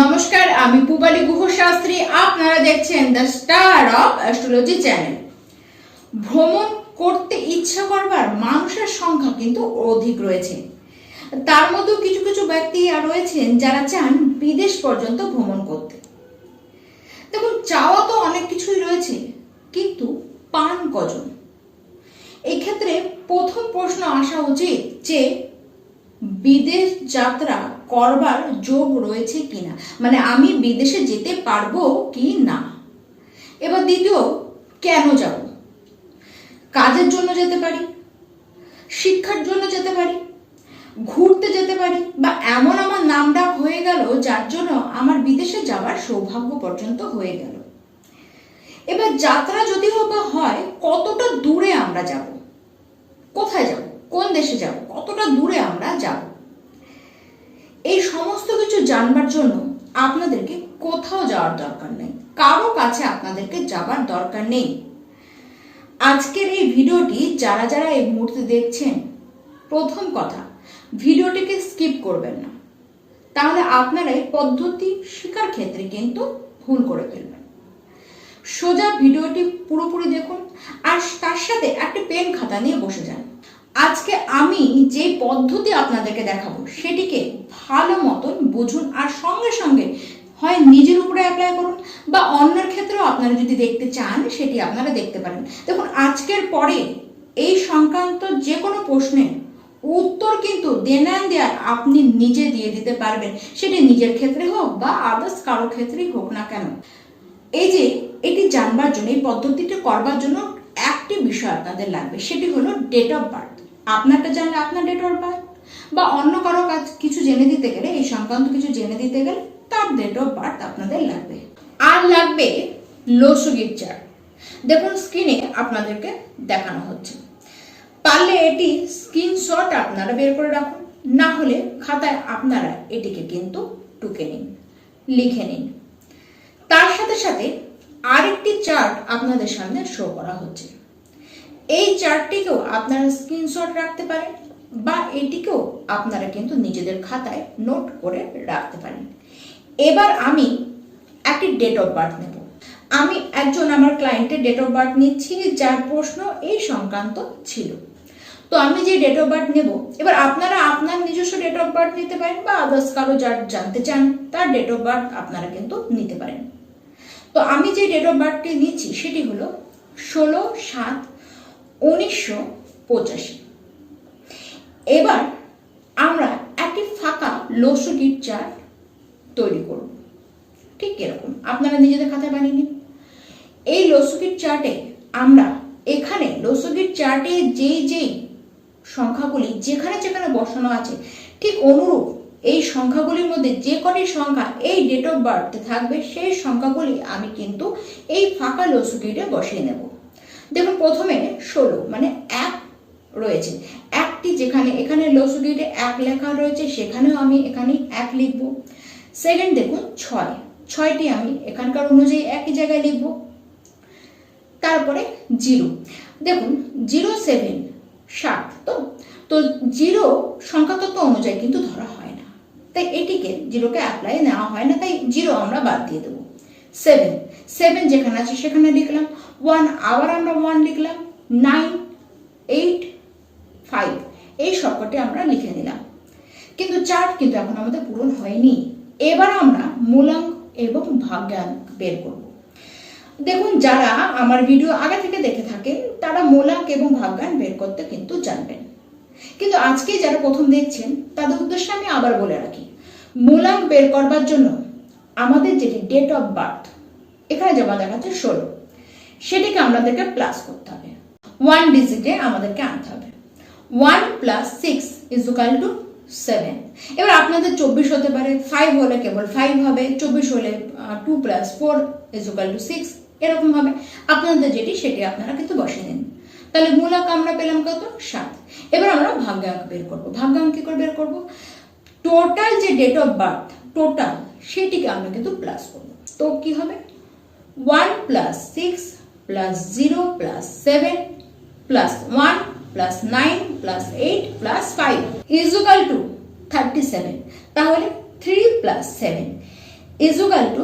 নমস্কার, আমি পুবালি গুহ শাস্ত্রী আপনারা দেখছেন the star of astrology channel. ভ্রমণ করতে ইচ্ছা করবার মানুষের সংখ্যা কিন্তু অধিক রয়েছে। তার মধ্যেও কিছু কিছু ব্যক্তি রয়েছেন যারা চান বিদেশ পর্যন্ত ভ্রমণ করতে। দেখুন, চাওয়া তো অনেক কিছুই রয়েছে, কিন্তু পান কজন? এক্ষেত্রে প্রথম প্রশ্ন আসা উচিত যে বিদেশ যাত্রা করবার যোগ রয়েছে কিনা? মানে আমি বিদেশে যেতে পারব কি না? এবার দ্বিতীয়, কেন যাব? কাজের জন্য যেতে পারি? শিক্ষার জন্য যেতে পারি? ঘুরতে যেতে পারি? বা এমন আমার নাম ডাক হয়ে গেল, যার জন্য আমার বিদেশে যাওয়ার সৌভাগ্য পর্যন্ত হয়ে গেল। এবার যাত্রা যদিও বা হয়, কতটা দূরে আমরা যাব? কোথায় যাব? কোন দেশে যাব? কতটা দূরে আমরা যাব? জানবার জন্য আপনাদেরকে কোথাও যাওয়ার দরকার নেই। কারও কাছে আপনাদেরকে যাবার দরকার নেই। আজকের এই ভিডিওটি যারা যারা এই মুহূর্তে দেখছেন, প্রথম কথা, ভিডিওটিকে স্কিপ করবেন না। তাহলে আপনারা এই পদ্ধতি শেখার ক্ষেত্রে কিন্তু ভুল করে ফেলবেন। সোজা ভিডিওটি পুরোপুরি দেখুন আর তার সাথে একটা পেন খাতা নিয়ে বসে যান। আজকে আমি যে পদ্ধতি আপনাদেরকে দেখাবো, সেটিকে ভালো মতন বুঝুন আর সঙ্গে সঙ্গে হয় নিজের উপরে অ্যাপ্লাই করুন বা অন্যের ক্ষেত্রেও আপনারা যদি দেখতে চান সেটি আপনারা দেখতে পারেন। দেখুন, আজকের পরে এই সংক্রান্ত যে কোনো প্রশ্নের উত্তর কিন্তু দেনান দেয়ার আপনি নিজে দিয়ে দিতে পারবেন। সেটি নিজের ক্ষেত্রে হোক বা আদার্স কারও ক্ষেত্রেই হোক না কেন। এই যে এটি জানবার জন্য, এই পদ্ধতিটি করবার জন্য একটি বিষয় আপনাদের লাগবে, সেটি হলো ডেট অফ বার্থ আপনারটা জানলে আপনার ডেট অফ বার্থ বা অন্য কারও কাজ কিছু জেনে দিতে গেলে, এই সংক্রান্ত কিছু জেনে দিতে গেলে তার ডেট অফ বার্থ আপনাদের লাগবে। আর লাগবে লোসুগির চার্ট দেখুন স্ক্রিনে আপনাদেরকে দেখানো হচ্ছে। পারলে এটি স্ক্রিনশট আপনারা বের করে রাখুন, না হলে খাতায় আপনারা এটিকে কিন্তু টুকে নিন, লিখে নিন। তার সাথে সাথে আরেকটি চার্ট আপনাদের সামনে শো করা হচ্ছে। এই চার্টটিকেও আপনারা স্ক্রিনশট রাখতে পারেন। বা এটিকেও আপনারা কিন্তু নিজেদের খাতায় নোট করে রাখতে পারেন। এবার আমি একটি ডেট অফ বার্থ নেব। আমি একজন আমার ক্লায়েন্টের ডেট অফ বার্থ নিচ্ছি, যার প্রশ্ন এই সংক্রান্ত ছিল। তো আমি যে ডেট অফ বার্থ নেব, এবার আপনারা আপনার নিজস্ব ডেট অফ বার্থ নিতে পারেন বা আদার্স কারও যার জানতে চান, তার ডেট অফ বার্থ আপনারা কিন্তু নিতে পারেন। তো আমি যে ডেট অফ বার্থটি নিচ্ছি, সেটি হলো ষোলো সাত উনিশশো পঁচাশি। এবার আমরা একটি ফাঁকা লসুগির চার্ট তৈরি করব। ঠিক এরকম। আপনারা নিজেদের খাতায় বানিয়ে নিন। এই লসুগির চার্টে আমরা এখানে লসুগির চার্টে যেই যেই সংখ্যাগুলি যেখানে যেখানে বসানো আছে, ঠিক অনুরূপ এই সংখ্যাগুলির মধ্যে যে কটি সংখ্যা এই ডেট অফ বার্থে থাকবে, সেই সংখ্যাগুলি আমি কিন্তু এই ফাঁকা লসুগিটে বসিয়ে নেব। দেখুন, প্রথমে ষোলো মানে এক রয়েছে। একটি যেখানে, এখানে লসুগিটে এক লেখা রয়েছে, সেখানেও আমি এখানে এক লিখব। সেকেন্ড দেখুন, ছয়। ছয়টি আমি এখানকার অনুযায়ী একই জায়গায় লিখব। তারপরে জিরো। দেখুন, জিরো সেভেন সাত, তো? তো জিরো সংখ্যাতত্ত্ব অনুযায়ী কিন্তু ধরা হয় না। তাই এটিকে জিরোকে অ্যাপ্লাই নেওয়া হয় না, তাই জিরো আমরা বাদ দিয়ে দেবো। সেভেন সেভেন যেখানে আছে, সেখানে লিখলাম। ওয়ান আবার আমরা ওয়ান লিখলাম। নাইন এইট ফাইভ এই সবকটি আমরা লিখে নিলাম। কিন্তু চার্ট কিন্তু এখন আমাদের পূরণ হয়নি। এবার আমরা মূলাঙ্ক এবং ভাগ্যাঙ্ক বের করব। দেখুন, যারা আমার ভিডিও আগে থেকে দেখে থাকেন, তারা মূলাঙ্ক এবং ভাগ্যাঙ্ক বের করতে কিন্তু জানবেন। কিন্তু আজকে যারা প্রথম দেখছেন, তাদের উদ্দেশ্যে আমি আবার বলে রাখি, মূলাঙ্ক বের করবার জন্য আমাদের যেটি ডেট অফ বার্থ এখানে যেমন দেখাচ্ছে ষোলো, সেটিকে আমাদেরকে প্লাস করতে হবে। ওয়ান ডিজিটে আমাদেরকে আনতে হবে। One plus six is equal to seven এবার আপনাদের চব্বিশ হতে পারে ফাইভ হলে কেবল ফাইভ হবে, চব্বিশ হলে two plus four is equal to six এরকম হবে। আপনাদের যেটি, সেটি আপনারা কিন্তু বসিয়ে নিন তাহলে মূলক আমরা পেলাম কত? সাত। এবার আমরা ভাগ্যাঙ্ক বের করব। ভাগ্যাঙ্ক কি করে বের করব? টোটাল যে ডেট অফ বার্থ টোটাল সেটিকে আমরা কিন্তু প্লাস করব। তো কি হবে? One plus six plus zero plus seven plus one plus nine plus eight plus five is equal to thirty seven তাহলে three plus seven is equal to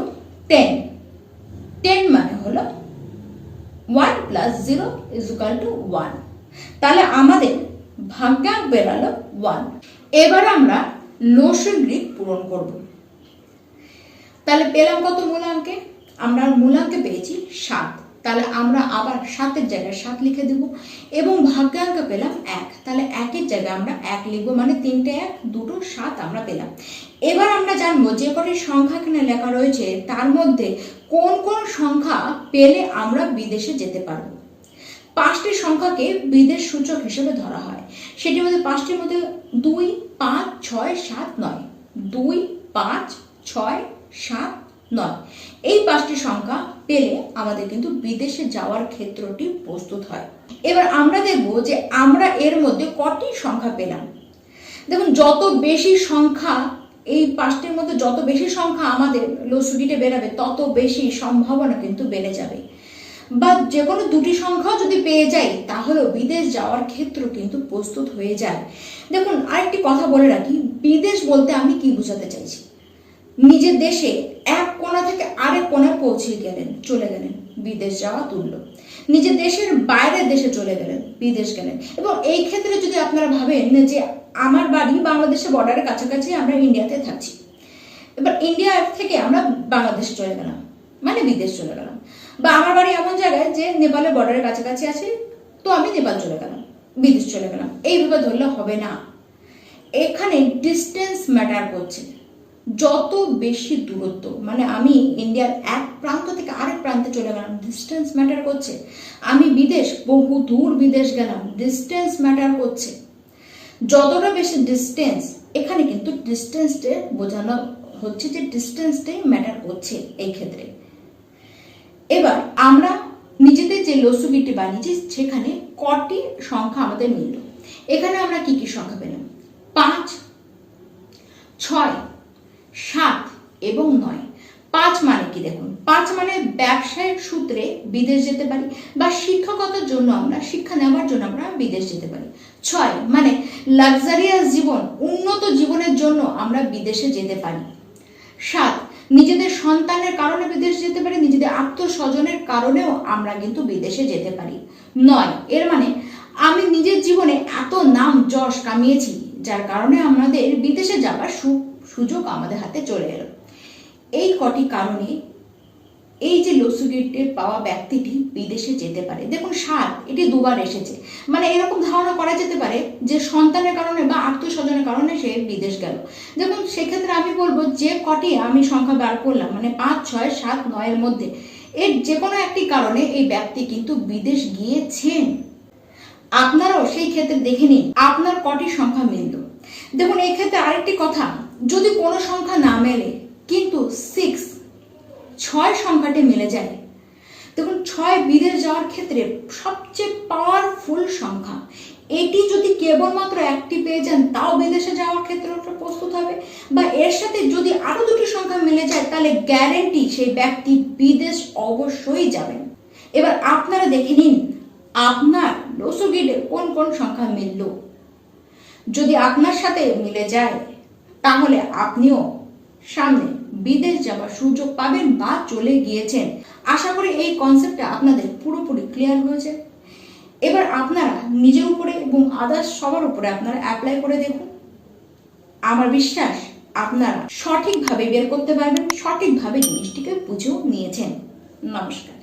ten ten মানে হলো one plus zero is equal to one তাহলে আমাদের ভাগ্যাঙ্ক বেরালো one এবার আমরা লসগ্রিক পূরণ করব। তাহলে পেলাম কত মূলাঙ্কে? আমরা মূলাঙ্কে পেয়েছি সাত। তাহলে আমরা আবার সাতের জায়গায় সাত লিখে দেব এবং ভাগ্যাঙ্ক পেলাম এক। তাহলে একের জায়গায় আমরা এক লিখব মানে তিনটে এক, দুটো সাত আমরা পেলাম। এবার আমরা জানব যে কটি সংখ্যা এখানে লেখা রয়েছে, তার মধ্যে কোন কোন সংখ্যা পেলে আমরা বিদেশে যেতে পারব? পাঁচটি সংখ্যাকে বিদেশ সূচক হিসেবে ধরা হয়। সেটির মধ্যে পাঁচটির মধ্যে দুই, পাঁচ, ছয়, সাত, নয়। দুই, পাঁচ, ছয়, সাত নয়। এই পাঁচটি সংখ্যা পেলে আমাদের কিন্তু বিদেশে যাওয়ার ক্ষেত্রটি প্রস্তুত হয়। এবার আমরা দেখব যে আমরা এর মধ্যে কটি সংখ্যা পেলাম। দেখুন, যত বেশি সংখ্যা, এই পাঁচটির মধ্যে যত বেশি সংখ্যা আমাদের লসুডিতে বেরাবে, তত বেশি সম্ভাবনা কিন্তু বেড়ে যাবে। বা যে কোনো দুটি সংখ্যাও যদি পেয়ে যাই, তাহলেও বিদেশ যাওয়ার ক্ষেত্র কিন্তু প্রস্তুত হয়ে যায়। দেখুন, আরেকটি কথা বলে রাখি, বিদেশ বলতে আমি কি বোঝাতে চাইছি? নিজের দেশে এক কোণা থেকে আরেক কোণায় পৌঁছে গেলেন, চলে গেলেন, বিদেশ যাওয়া তুল্য। নিজের দেশের বাইরের দেশে চলে গেলেন, বিদেশ গেলেন। এবং এই ক্ষেত্রে যদি আপনারা ভাবেন যে আমার বাড়ি বাংলাদেশের বর্ডারের কাছাকাছি আমরা ইন্ডিয়াতে থাকছি, এবার ইন্ডিয়া থেকে আমরা বাংলাদেশ চলে গেলাম মানে বিদেশ চলে গেলাম। বা আমার বাড়ি এমন জায়গায় যে নেপালের বর্ডারের কাছাকাছি আছে, তো আমি নেপাল চলে গেলাম, বিদেশ চলে গেলাম। এইভাবে ধরলে হবে না। এখানে ডিস্টেন্স ম্যাটার করছে। যত বেশি দূরত্ব মানে আমি ইন্ডিয়ার এক প্রান্ত থেকে আরেক প্রান্তে চলে গেলাম ডিস্টেন্স ম্যাটার করছে। আমি বিদেশ, বহু দূর বিদেশ গেলাম ডিস্টেন্স ম্যাটার করছে। যতটা বেশি ডিস্টেন্স এখানে কিন্তু ডিস্টেন্সটে বোঝানো হচ্ছে যে ডিস্টেন্সটাই ম্যাটার করছে এই ক্ষেত্রে। এবার আমরা নিজেদের যে লসুগিটি বানিয়েছি, সেখানে কটি সংখ্যা আমাদের মিলল। এখানে আমরা কি কি সংখ্যা পেলাম? পাঁচ, ছয় এবং নয়। পাঁচ মানে কি দেখুন? পাঁচ মানে ব্যবসায়িক সূত্রে বিদেশ যেতে পারি বা শিক্ষকতার জন্য আমরা, শিক্ষা নেওয়ার জন্য আমরা বিদেশ যেতে পারি। ছয় মানে লাক্সারিয়াস জীবন, উন্নত জীবনের জন্য আমরা বিদেশে যেতে পারি। সাত, নিজেদের সন্তানের কারণে বিদেশ যেতে পারি, নিজেদের আত্মস্বজনের কারণেও আমরা কিন্তু বিদেশে যেতে পারি। নয়, এর মানে আমি নিজের জীবনে এত নাম যশ কামিয়েছি, যার কারণে আমাদের বিদেশে যাওয়ার সুযোগ আমাদের হাতে চলে এলো। এই কটি কারণে এই যে লসুগিটের পাওয়া ব্যক্তিটি বিদেশে যেতে পারে, দেখুন সাত, এটি দুবার এসেছে মানে এরকম ধারণা করা যেতে পারে যে সন্তানের কারণে বা আত্মীয়স্বজনের কারণে সে বিদেশ গেল। দেখুন, সেক্ষেত্রে আমি বলব যে কটি আমি সংখ্যা বার করলাম মানে পাঁচ, ছয়, সাত, নয়ের মধ্যে, এর যে কোনো একটি কারণে এই ব্যক্তি কিন্তু বিদেশ গিয়েছেন। আপনারাও সেই ক্ষেত্রে দেখে নিন, আপনার কটি সংখ্যা মিলল। দেখুন এই ক্ষেত্রে আরেকটি কথা, যদি কোনো সংখ্যা না মেলে কিন্তু সিক্স ছয় সংখ্যাটি মিলে যায়। দেখুন, ছয় বিদেশ যাওয়ার ক্ষেত্রে সবচেয়ে পাওয়ারফুল সংখ্যা। এটি যদি কেবলমাত্র একটি পেয়ে যান, তাও বিদেশে যাওয়ার ক্ষেত্রে প্রস্তুত হবে। বা এর সাথে যদি আরও দুটি সংখ্যা মিলে যায়, তাহলে গ্যারেন্টি সেই ব্যক্তি বিদেশ অবশ্যই যাবেন। এবার আপনারা দেখে নিন, আপনার লসুগিডে কোন কোন সংখ্যা মিলল? যদি আপনার সাথে মিলে যায়, তাহলে আপনিও সামনে বিদেশ যাওয়ার সুযোগ পাবেন বা চলে গিয়েছেন। আশা করি এই কনসেপ্টটা আপনাদের পুরোপুরি ক্লিয়ার হয়েছে। এবার আপনারা নিজের উপরে এবং আদার্স সবার উপরে আপনারা অ্যাপ্লাই করে দেখুন। আমার বিশ্বাস, আপনারা সঠিকভাবে বের করতে পারবেন, সঠিকভাবে জিনিসটিকে বুঝেও নিয়েছেন। নমস্কার।